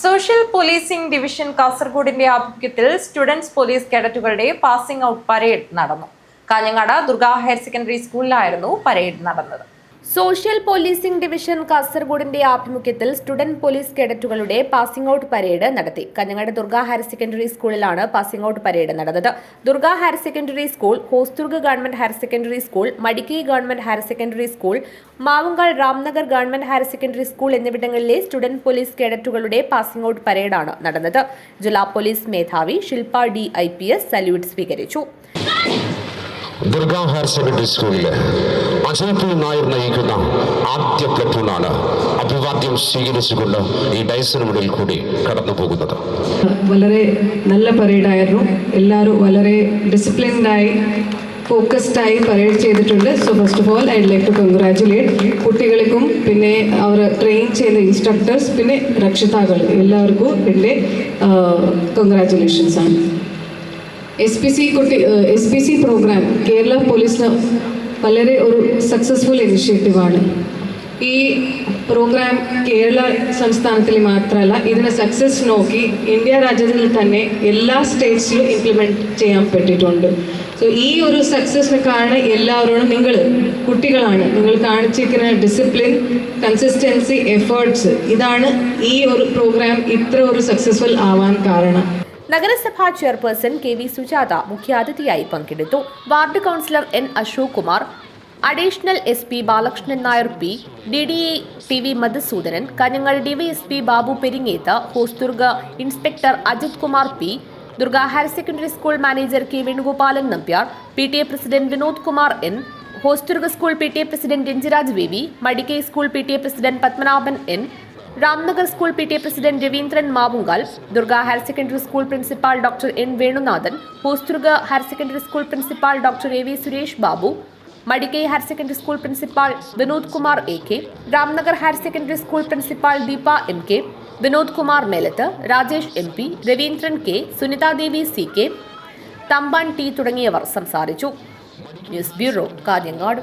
Social policing division കാസർഗോഡിന്റെ ആഭിമുഖ്യത്തിൽ students police കേഡറ്റുകളുടെ പാസിംഗ് ഔട്ട് പരേഡ് നടന്നു. കാഞ്ഞങ്ങാട് ദുർഗ ഹയർ സെക്കൻഡറി സ്കൂളിലായിരുന്നു പരേഡ് നടന്നത്. സോഷ്യൽ പോലീസിംഗ് ഡിവിഷൻ കാസർഗോഡിന്റെ ആഭിമുഖ്യത്തിൽ സ്റ്റുഡന്റ് പോലീസ് കേഡറ്റുകളുടെ പാസിംഗ് ഔട്ട് പരേഡ് നടത്തി. കഞ്ഞങ്ങാട് ദുർഗ ഹയർ സെക്കൻഡറി സ്കൂളിലാണ് പാസിംഗ് ഔട്ട് പരേഡ് നടന്നത്. Durga higher secondary school Hosdurg government higher secondary school Madikai government higher secondary school Mavungal Ramnagar government higher secondary school എന്നിവിടങ്ങളിലെ student police കേഡറ്റുകളുടെ passing out പരേഡാണ് നടന്നത്. ജില്ലാ police മേധാവി Shilpa D I P S salute സ്വീകരിച്ചു. Durga higher secondary സ്കൂളിലെ P Nair നയിക്കുന്ന ആദ്യ പ്ലറ്റൂണാണ് അഭിവാദ്യം സ്വീകരിച്ചുകൊണ്ട് ഈ ഡയസിനുമിടയിൽ കൂടി കടന്നു പോകുന്നത്. വളരെ നല്ല പരേഡായിരുന്നു. എല്ലാവരും വളരെ ഡിസിപ്ലിൻഡായി ഫോക്കസ്ഡായി പരേഡ് ചെയ്തിട്ടുണ്ട്. So first of all I like to congratulate കുട്ടികൾക്കും പിന്നെ അവർ ട്രെയിൻ ചെയ്ത ഇൻസ്ട്രക്ടേഴ്സ് പിന്നെ രക്ഷിതാക്കൾ എല്ലാവർക്കും എന്റെ കൺഗ്രാറ്റുലേഷൻസ് ആണ്. എസ് പി സി കുട്ടി S P C program Kerala പോലീസിന് വളരെ ഒരു സക്സസ്ഫുൾ ഇനിഷ്യേറ്റീവാണ് ഈ പ്രോഗ്രാം കേരള സംസ്ഥാനത്തിൽ മാത്രമല്ല ഇതിന് സക്സസ് നോക്കി ഇന്ത്യ രാജ്യത്തിൽ തന്നെ എല്ലാ സ്റ്റേറ്റ്സിലും ഇംപ്ലിമെന്റ് ചെയ്യാൻ പറ്റിയിട്ടുണ്ട് സോ ഈ ഒരു സക്സസിന് കാരണം എല്ലാവരോടും നിങ്ങൾ കുട്ടികളാണ് നിങ്ങൾ കാണിച്ചിരിക്കുന്ന ഡിസിപ്ലിൻ കൺസിസ്റ്റൻസി എഫേർട്സ് ഇതാണ് ഈ ഒരു പ്രോഗ്രാം ഇത്ര ഒരു സക്സസ്ഫുൾ ആവാൻ കാരണം. നഗരസഭാ ചെയർപേഴ്സൺ കെ വി സുജാത മുഖ്യാതിഥിയായി പങ്കെടുത്തു. Ward councillor N Ashok Kumar additional S P Balakrishnan Nair P D D A T V Madhusoodanan Kanhangad DYSP Babu Peringeth Hosdurg inspector Ajith Kumar P Durga higher secondary school manager K Venugopalan Nambiar P T A president Vinod Kumar N Hosdurg school P T A president Ranjiraj വേവി Madikai school P T A president Padmanabhan N Ramnagar school P T A president Raveendran Mavungal Durga higher secondary school principal doctor N Venunathan Hosdurg higher secondary school principal doctor A V Suresh Babu Madikai higher secondary school principal Vinod Kumar A K Ramnagar higher secondary school principal Deepa M K Vinod Kumar Melath Rajesh M P Raveendran K Sunithadevi C K Thampan T തുടങ്ങിയവർ സംസാരിച്ചു. News bureau Kanhangad.